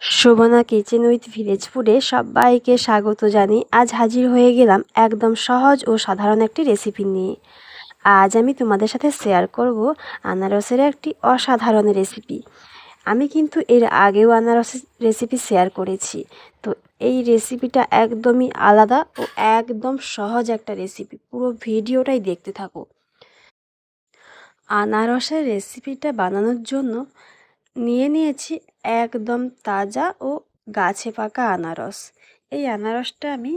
Shobhana kitchen with village ফুডে সবাইকে স্বাগত জানিয়ে আজ হাজির হয়ে গেলাম একদম সহজ ও সাধারণ একটি রেসিপি নিয়ে। আজ আমি তোমাদের সাথে শেয়ার করব আনারসের একটি অসাধারণ রেসিপি। আমি কিন্তু এর আগেও আনারসের রেসিপি শেয়ার করেছি। তো এই রেসিপিটা একদমই আলাদা ও একদম সহজ একটা রেসিপি। পুরো ভিডিওটাই দেখতে থাকো। আনারসের রেসিপিটা বানানোর জন্য নিয়ে নিয়েছি একদম তাজা ও গাছে পাকা আনারস। এই আনারসটা আমি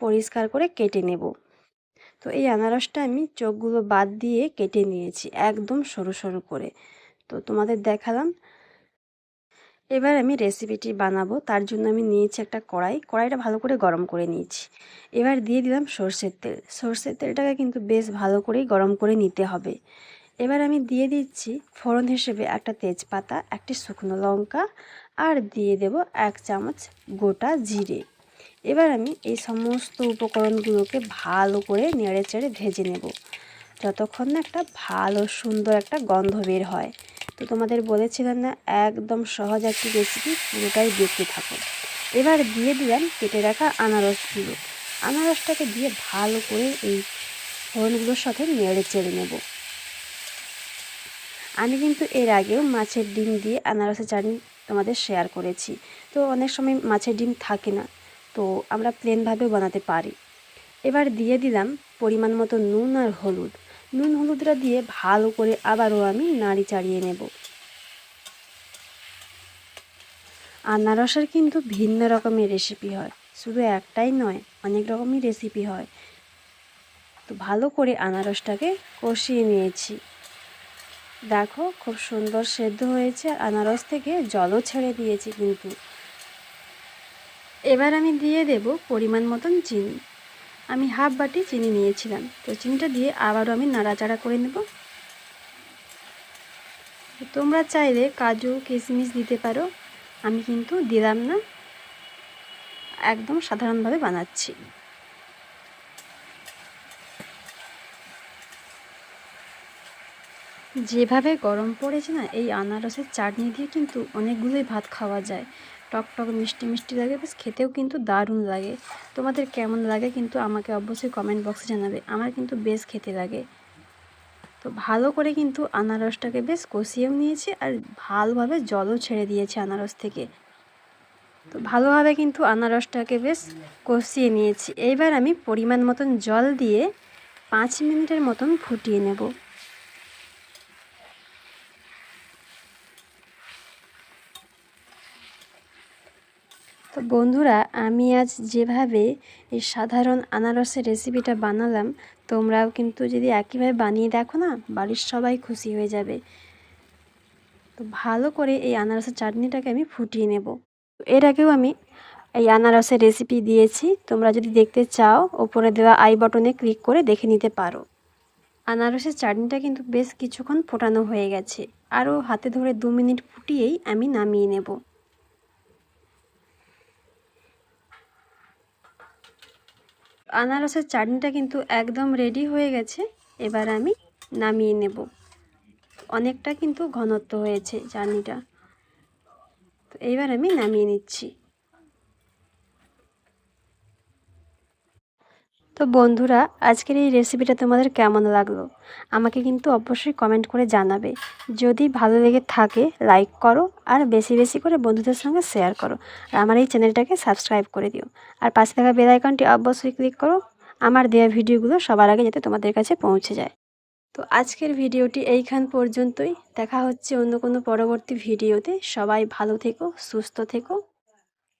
পরিষ্কার করে কেটে নেব। তো এই আনারসটা আমি চোখগুলো বাদ দিয়ে কেটে নিয়েছি একদম সরু সরু করে। তো তোমাদের দেখালাম। এবার আমি রেসিপিটি বানাবো। তার জন্য আমি নিয়েছি একটা কড়াই। কড়াইটা ভালো করে গরম করে নিয়েছি। এবার দিয়ে দিলাম সর্ষের তেল। সর্ষের তেলটাকে কিন্তু বেশ ভালো করেই গরম করে নিতে হবে। এবার আমি দিয়ে দিচ্ছি ফোড়ন হিসেবে একটা তেজপাতা, একটি শুকনো লঙ্কা, আর দিয়ে দেব এক চামচ গোটা জিরে। এবার আমি এই সমস্ত উপকরণগুলোকে ভালো করে নেড়ে চেড়ে ভেজে নেব। যতক্ষণ না একটা ভালো, সুন্দর একটা গন্ধ বের হয়। তো তোমাদের বলেছিলাম না, একদম সহজ একটি রেসিপি পুরোটাই দেখতে থাকো। এবার দিয়ে দিলাম কেটে রাখা আনারসগুলো। আনারসটাকে দিয়ে ভালো করে এই ফোড়নগুলোর সাথে নেড়ে চেড়ে নেব। আমি কিন্তু এর আগেও মাছের ডিম দিয়ে আনারসের চাটনি তোমাদের শেয়ার করেছি। তো অনেক সময় মাছের ডিম থাকে না, তো আমরা প্লেনভাবেও বানাতে পারি। এবার দিয়ে দিলাম পরিমাণ মতো নুন আর হলুদ। নুন হলুদটা দিয়ে ভালো করে আবারও আমি নাড়ি চাড়িয়ে নেব। আনারসের কিন্তু ভিন্ন রকমের রেসিপি হয়, শুধু একটাই নয়, অনেক রকমই রেসিপি হয়। তো ভালো করে আনারসটাকে কষিয়ে নিয়েছি। দেখো, খুব সুন্দর সেদ্ধ হয়েছে। আনারস থেকে জলও ছেড়ে দিয়েছি কিন্তু। এবার আমি দিয়ে দেব পরিমাণ মতন চিনি। আমি হাফ বাটি চিনি নিয়েছিলাম। তো চিনিটা দিয়ে আবারও আমি নাড়াচাড়া করে নেব। তোমরা চাইলে কাজু, কিশমিশ দিতে পারো। আমি কিন্তু দিলাম না। একদম সাধারণভাবে বানাচ্ছি। যেভাবে গরম পড়েছে না, এই আনারসের চাটনি দিয়ে কিন্তু অনেকগুলোই ভাত খাওয়া যায়। টক টক, মিষ্টি মিষ্টি লাগে, বেশ খেতেও কিন্তু দারুণ লাগে। তোমাদের কেমন লাগে কিন্তু আমাকে অবশ্যই কমেন্ট বক্সে জানাবে। আমার কিন্তু বেশ খেতে লাগে। তো ভালো করে কিন্তু আনারসটাকে বেশ কষিয়েও নিয়েছি আর ভালোভাবে জলও ছেড়ে দিয়েছে আনারস থেকে। তো ভালোভাবে কিন্তু আনারসটাকে বেশ কষিয়ে নিয়েছি। এইবার আমি পরিমাণ মতন জল দিয়ে পাঁচ মিনিটের মতন ফুটিয়ে নেব। তো বন্ধুরা, আমি আজ যেভাবে এই সাধারণ আনারসের রেসিপিটা বানালাম, তোমরাও কিন্তু যদি একইভাবে বানিয়ে দেখো না, বাড়ির সবাই খুশি হয়ে যাবে। তো ভালো করে এই আনারসের চাটনিটাকে আমি ফুটিয়ে নেব। এর আগেও আমি এই আনারসের রেসিপি দিয়েছি, তোমরা যদি দেখতে চাও, ওপরে দেওয়া আই বটনে ক্লিক করে দেখে নিতে পারো। আনারসের চাটনিটা কিন্তু বেশ কিছুক্ষণ ফোটানো হয়ে গেছে। আরও হাতে ধরে দু মিনিট ফুটিয়েই আমি নামিয়ে নেব। আনারসের চাটনিটা কিন্তু একদম রেডি হয়ে গেছে। এবার আমি নামিয়ে নেব। অনেকটা কিন্তু ঘনত্ব হয়েছে চাটনিটা। তো এইবার আমি নামিয়ে নিচ্ছি। তো বন্ধুরা, আজকের এই রেসিপিটা তোমাদের কেমন লাগল? আমাকে কিন্তু অবশ্যই কমেন্ট করে জানাবে। যদি ভালো লেগে থাকে লাইক করো আর বেশি বেশি করে বন্ধুদের সঙ্গে শেয়ার করো। আর আমার এই চ্যানেলটাকে সাবস্ক্রাইব করে দিও। আর পাশে থাকা বেল আইকনটি অবশ্যই ক্লিক করো। আমার দেওয়া ভিডিওগুলো সবার আগে যাতে তোমাদের কাছে পৌঁছে যায়। তো আজকের ভিডিওটি এইখান পর্যন্তই। দেখা হচ্ছে অন্য কোনো পরবর্তী ভিডিওতে সবাই ভালো থেকো, সুস্থ থেকো।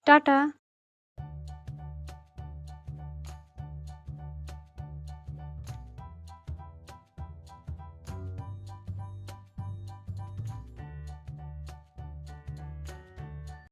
টাটা!